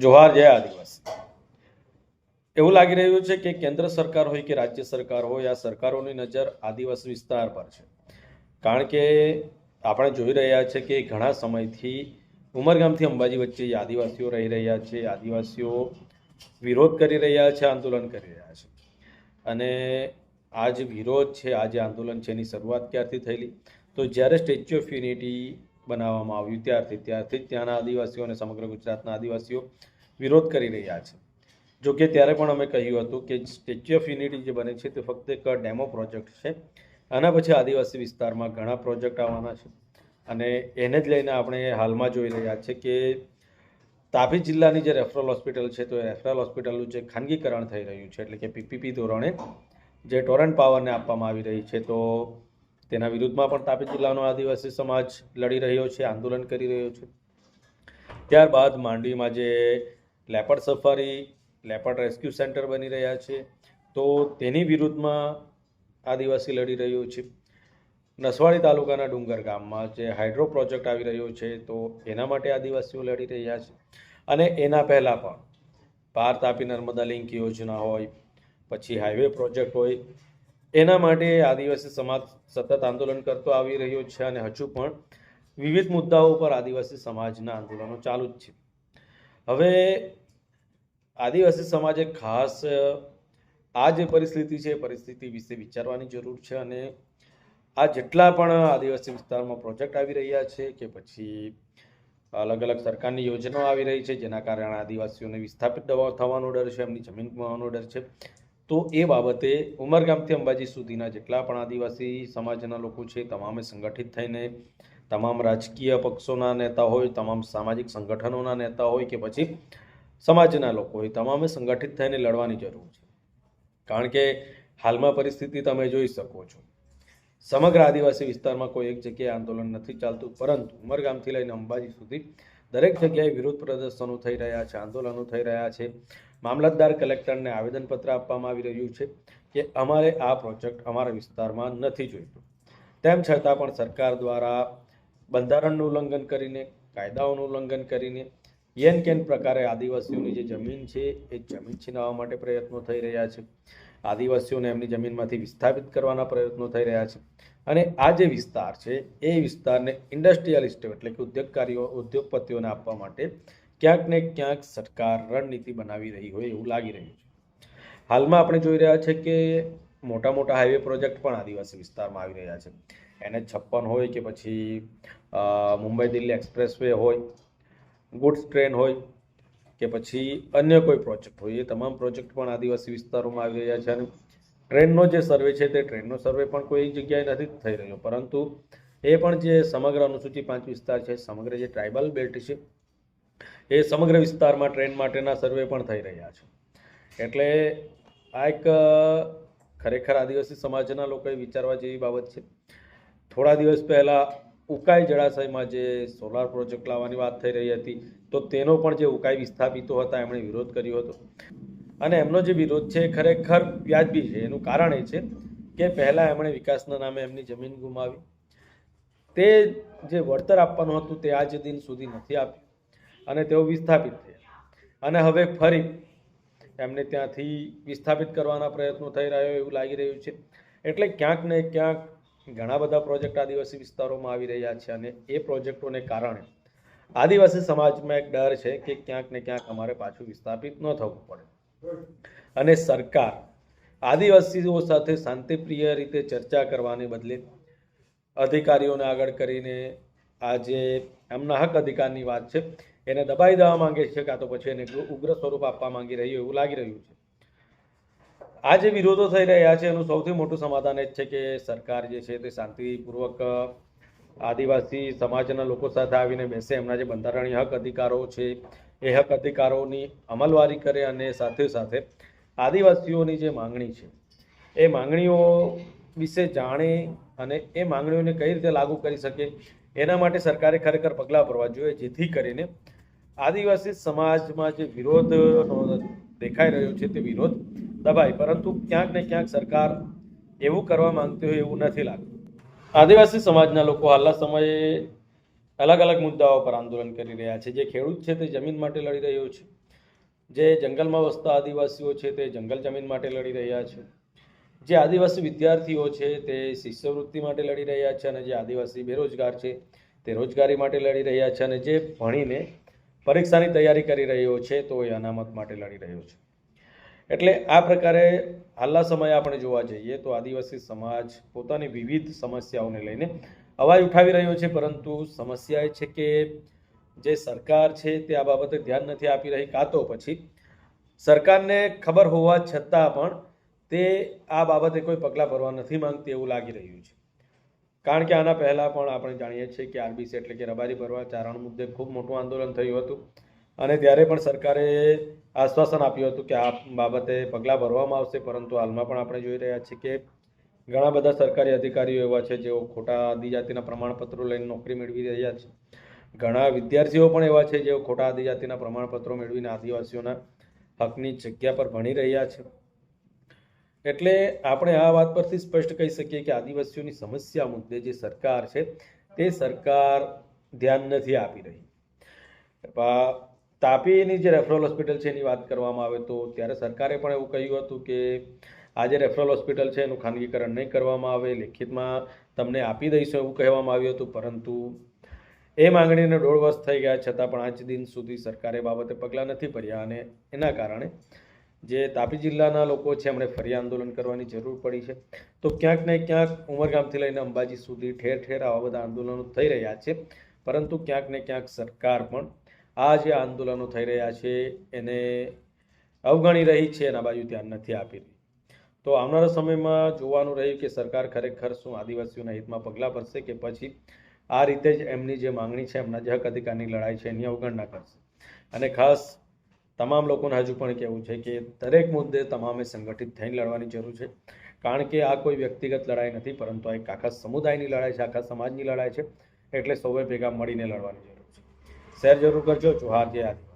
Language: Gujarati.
જોહાર જય આદિવાસી. એવું લાગી રહ્યું છે કે કેન્દ્ર સરકાર હોય કે રાજ્ય સરકાર હોય, આ સરકારોની નજર આદિવાસી વિસ્તાર પર છે. કારણ કે આપણે જોઈ રહ્યા છે કે ઘણા સમયથી ઉમરગામથી અંબાજી વચ્ચે આદિવાસીઓ રહી રહ્યા છે, આદિવાસીઓ વિરોધ કરી રહ્યા છે, આંદોલન કરી રહ્યા છે. અને આ જે વિરોધ છે, આ જે આંદોલન છે, એની શરૂઆત ક્યારથી થયેલી? તો જ્યારે સ્ટેચ્યુ ઓફ યુનિટી બનાવવામાં આવ્યું. ત્યારથી ત્યારથી જ ત્યાંના આદિવાસીઓ અને સમગ્ર ગુજરાતના આદિવાસીઓ વિરોધ કરી રહ્યા છે. જો કે ત્યારે પણ અમે કહ્યું હતું કે સ્ટેચ્યુ ઓફ યુનિટી જે બને છે તે ફક્ત એક ડેમો પ્રોજેક્ટ છે. આના પછી આદિવાસી વિસ્તારમાં ઘણા પ્રોજેક્ટ આવવાના છે. અને એને જ લઈને આપણે હાલમાં જોઈ રહ્યા છે કે તાપી જિલ્લાની જે રેફરલ હોસ્પિટલ છે, તો એ રેફરલ હોસ્પિટલનું જે ખાનગીકરણ થઈ રહ્યું છે, એટલે કે પીપીપી ધોરણે જે ટોરન્ટ પાવરને આપવામાં આવી રહી છે, તો તેના વિરુદ્ધમાં પણ તાપી જિલ્લાનો આદિવાસી સમાજ લડી રહ્યો છે, આંદોલન કરી રહ્યો છે. ત્યારબાદ માંડવીમાં જે leopard safari, leopard rescue centre બની રહ્યા છે, તો તેની વિરુદ્ધમાં આદિવાસી લડી રહ્યો છે. નસવાડી તાલુકાના ડુંગર ગામમાં જે હાઇડ્રો પ્રોજેક્ટ આવી રહ્યો છે, તો એના માટે આદિવાસીઓ લડી રહ્યા છે. અને એના પહેલાં પણ પાર તાપી નર્મદા લિંક યોજના હોય, પછી હાઈવે પ્રોજેક્ટ હોય એના માટે આદિવાસી સમાજ સતત આંદોલન કરતો આવી રહ્યો છે અને હજુ પણ વિવિધ મુદ્દાઓ પર આદિવાસી સમાજના આંદોલનો ચાલુ જ છે. હવે આદિવાસી સમાજે ખાસ, આ જે પરિસ્થિતિ છે પરિસ્થિતિ વિશે વિચારવાની જરૂર છે અને આ જેટલા પણ આદિવાસી વિસ્તારમાં પ્રોજેક્ટ આવી રહ્યા છે કે પછી અલગ અલગ સરકારની યોજનાઓ આવી રહી છે જેના કારણે આદિવાસીઓને વિસ્થાપિત દવા થવાનો ડર છે, એમની જમીન ગુમાવવાનો ડર છે તો એ બાબતે ઉમરગામથી અંબાજી સુધીના જેટલા પણ આદિવાસી સમાજના લોકો છે, તમામે સંગઠિત થઈને, તમામ રાજકીય પક્ષોના નેતા હોય, તમામ સામાજિક સંગઠનોના નેતા હોય કે પછી સમાજના લોકો હોય, તમામે સંગઠિત થઈને લડવાની જરૂર છે. કારણ કે હાલમાં પરિસ્થિતિ તમે જોઈ શકો છો. સમગ્ર આદિવાસી વિસ્તારમાં કોઈ એક જગ્યાએ આંદોલન નથી ચાલતું, પરંતુ ઉમરગામથી લઈને અંબાજી સુધી દરેક જગ્યાએ વિરોધ પ્રદર્શનો થઈ રહ્યા છે, આંદોલનો થઈ રહ્યા છે. મામલતદાર કલેક્ટરને આવેદનપત્ર આપવામાં આવી રહ્યું છે કે અમારે આ પ્રોજેક્ટ અમારા વિસ્તારમાં નથી જોઈતું. તેમ છતાં પણ સરકાર દ્વારા બંધારણનું ઉલ્લંઘન કરીને, કાયદાઓનું ઉલ્લંઘન કરીને યેન કેન પ્રકારે આદિવાસીઓની જે જમીન છે, એ જમીન છીનાવવા માટે પ્રયત્નો થઈ રહ્યા છે. આદિવાસીઓને એમની જમીનમાંથી વિસ્થાપિત કરવાના પ્રયત્નો થઈ રહ્યા છે. અને આ જે વિસ્તાર છે, એ વિસ્તારને ઇન્ડસ્ટ્રીયલિસ્ટ એટલે કે ઉદ્યોગકારીઓ, ઉદ્યોગપતિઓને આપવા માટે ક્યાંક ને ક્યાંક સરકાર રણનીતિ બનાવી રહી હોય એવું લાગી રહ્યું છે. હાલમાં આપણે જોઈ રહ્યા છે કે મોટા મોટા હાઈવે પ્રોજેક્ટ પણ આદિવાસી વિસ્તારમાં આવી રહ્યા છે. એને છપ્પન હોય કે પછી મુંબઈ દિલ્હી એક્સપ્રેસવે હોય ગુડ્સ ટ્રેન હોય કે પછી અન્ય કોઈ પ્રોજેક્ટ હોય, એ તમામ પ્રોજેક્ટ પણ આદિવાસી વિસ્તારોમાં આવી રહ્યા છે અને ટ્રેનનો જે સર્વે છે તે ટ્રેનનો સર્વે પણ કોઈ જગ્યાએ નથી થઈ રહ્યો. પરંતુ એ પણ જે સમગ્ર અનુસૂચિત પાંચ વિસ્તાર છે, સમગ્ર જે ટ્રાઇબલ બેલ્ટ છે, એ સમગ્ર વિસ્તારમાં ટ્રેન માટેના સર્વે પણ થઈ રહ્યા છે. એટલે આ એક ખરેખર આદિવાસી સમાજના લોકોએ વિચારવા જેવી બાબત છે. થોડા દિવસ પહેલાં ઉકાઈ જળાશયમાં જે સોલાર પ્રોજેક્ટ લાવવાની વાત થઈ રહી હતી, તો તેનો પણ જે ઉકાઈ વિસ્થાપિતો હતા, એમણે વિરોધ કર્યો હતો. અને એમનો જે વિરોધ છે એ ખરેખર વ્યાજબી છે. એનું કારણ એ છે કે પહેલાં એમણે વિકાસના નામે એમની જમીન ગુમાવી. તે જે વળતર આપવાનું હતું તે આજ દિન સુધી નથી આપ્યું અને તેઓ વિસ્થાપિત થયા. અને હવે ફરી એમને ત્યાંથી વિસ્થાપિત કરવાના પ્રયત્નો થઈ રહ્યો એવું લાગી રહ્યું છે. એટલે ક્યાંક ને ક્યાંક ઘણા બધા પ્રોજેક્ટ આદિવાસી વિસ્તારોમાં આવી રહ્યા છે અને એ પ્રોજેક્ટોને કારણે આદિવાસી સમાજમાં એક ડર છે કે ક્યાંક ને ક્યાંક અમારે પાછું વિસ્થાપિત ન થવું પડે. અને સરકાર આદિવાસીઓ સાથે શાંતિપ્રિય રીતે ચર્ચા કરવાને બદલે અધિકારીઓને આગળ કરીને આ જે એમના હક અધિકારની વાત છે, એને દબાઈ દેવા માંગે છે કાં તો પછી એને ઉગ્ર સ્વરૂપ આપવા માંગી રહ્યું એવું લાગી રહ્યું છે. આ જે વિરોધો થઈ રહ્યા છે, એનું સૌથી મોટું સમાધાન એ છે કે સરકાર જે છે તે શાંતિપૂર્વક આદિવાસી સમાજના લોકો સાથે આવીને બેસે. એમના જે બંધારણીય હક અધિકારો છે એ હક અધિકારોની અમલવારી કરે અને સાથે સાથે આદિવાસીઓની જે માંગણી છે, એ માંગણીઓ વિશે જાણે અને એ માંગણીઓને કઈ રીતે લાગુ કરી શકે, એના માટે સરકારે ખરેખર પગલાં ભરવા જોઈએ, જેથી કરીને આદિવાસી સમાજમાં જે વિરોધ દેખાઈ રહ્યો છે તે વિરોધ દબાય. પરંતુ ક્યાંક ને ક્યાંક સરકાર એવું કરવા માંગતી હોય એવું નથી લાગતું. આદિવાસી સમાજના લોકો હાલના સમયે અલગ અલગ મુદ્દાઓ પર આંદોલન કરી રહ્યા છે. જે ખેડૂત છે તે જમીન માટે લડી રહ્યો છે. જે જંગલમાં વસતા આદિવાસીઓ છે તે જંગલ જમીન માટે લડી રહ્યા છે. જે આદિવાસી વિદ્યાર્થીઓ છે તે શિષ્યવૃત્તિ માટે લડી રહ્યા છે અને જે આદિવાસી બેરોજગાર છે તે રોજગારી માટે લડી રહ્યા છે અને જે ભણીને પરીક્ષાની તૈયારી કરી રહ્યો છે તો એ અનામત માટે લડી રહ્યો છે. એટલે આ પ્રકારે હાલના સમયે આપણે જોવા જઈએ તો આદિવાસી સમાજ પોતાની વિવિધ સમસ્યાઓને લઈને અવાજ ઉઠાવી રહ્યો છે, પરંતુ સમસ્યા એ છે કે જે સરકાર છે તે આ બાબતે ધ્યાન નથી આપી રહી. કાં તો પછી સરકારને ખબર હોવા છતાં પણ તે આ બાબતે કોઈ પગલાં ભરવા નથી માંગતી એવું લાગી રહ્યું છે. કારણ કે આના પહેલાં પણ આપણે જાણીએ છીએ કે આરબીસી એટલે કે રબારી ભરવા ચારણ મુદ્દે ખૂબ મોટું આંદોલન થયું હતું. અને ત્યારે પણ સરકારે આશ્વાસન આપ્યું હતું કે આ બાબતે પગલાં ભરવામાં આવશે, પરંતુ હાલમાં પણ આપણે જોઈ રહ્યા છીએ કે ઘણા બધા સરકારી અધિકારીઓ એવા છે જેઓ ખોટા આદિજાતિના પ્રમાણપત્રો લઈને નોકરી મેળવી રહ્યા છે. ઘણા વિદ્યાર્થીઓ પણ એવા છે જેઓ ખોટા આદિજાતિના પ્રમાણપત્રો મેળવીને આદિવાસીઓના હકની જગ્યા પર ભણી રહ્યા છે. એટલે આપણે આ વાત પરથી સ્પષ્ટ કહી શકીએ કે આદિવાસીઓની સમસ્યા મુદ્દે જે સરકાર છે તે સરકાર ધ્યાન નથી આપી રહી. તાપીની જે રેફરલ હોસ્પિટલ છે એની વાત કરવામાં આવે તો ત્યારે સરકારે પણ એવું કહ્યું હતું કે આ જે રેફરલ હોસ્પિટલ છે, એનું ખાનગીકરણ નહીં કરવામાં આવે, લેખિતમાં તમને આપી દઈશું એવું કહેવામાં આવ્યું હતું, પરંતુ એ માંગણીને દોઢ થઈ ગયા, છતાં પણ આજ દિન સુધી સરકારે બાબતે પગલાં નથી ભર્યા અને એના કારણે જે તાપી જિલ્લાના લોકો છે, એમણે ફરી આંદોલન કરવાની જરૂર પડી છે. તો ક્યાંક ને ક્યાંક ઉમરગામથી લઈને અંબાજી સુધી ઠેર ઠેર આવા બધા આંદોલનો થઈ રહ્યા છે, પરંતુ ક્યાંક ને ક્યાંક સરકાર પણ આ જે આંદોલનો થઈ રહ્યા છે, એને અવગણી રહી છે, એના બાજુ ધ્યાન નથી આપી રહી. તો આવનારા સમયમાં જોવાનું રહ્યું કે સરકાર ખરેખર શું આદિવાસીઓના હિતમાં પગલાં ભરશે કે પછી આ રીતે જ એમની જે માંગણી છે એમના જે હક અધિકારની લડાઈ છે એની અવગણના કરશે. અને ખાસ તમામ લોકોને હજુ પણ કહેવું છે કે દરેક મુદ્દે તમામે સંગઠિત થઈને લડવાની જરૂર છે. કારણ કે આ કોઈ વ્યક્તિગત લડાઈ નથી, પરંતુ આ એક આખા સમુદાયની લડાઈ છે, આખા સમાજની લડાઈ છે. એટલે સૌએ ભેગા મળીને લડવાની જરૂર છે. શેર જરૂર કરજો. જોહાર જે આદિવાસી.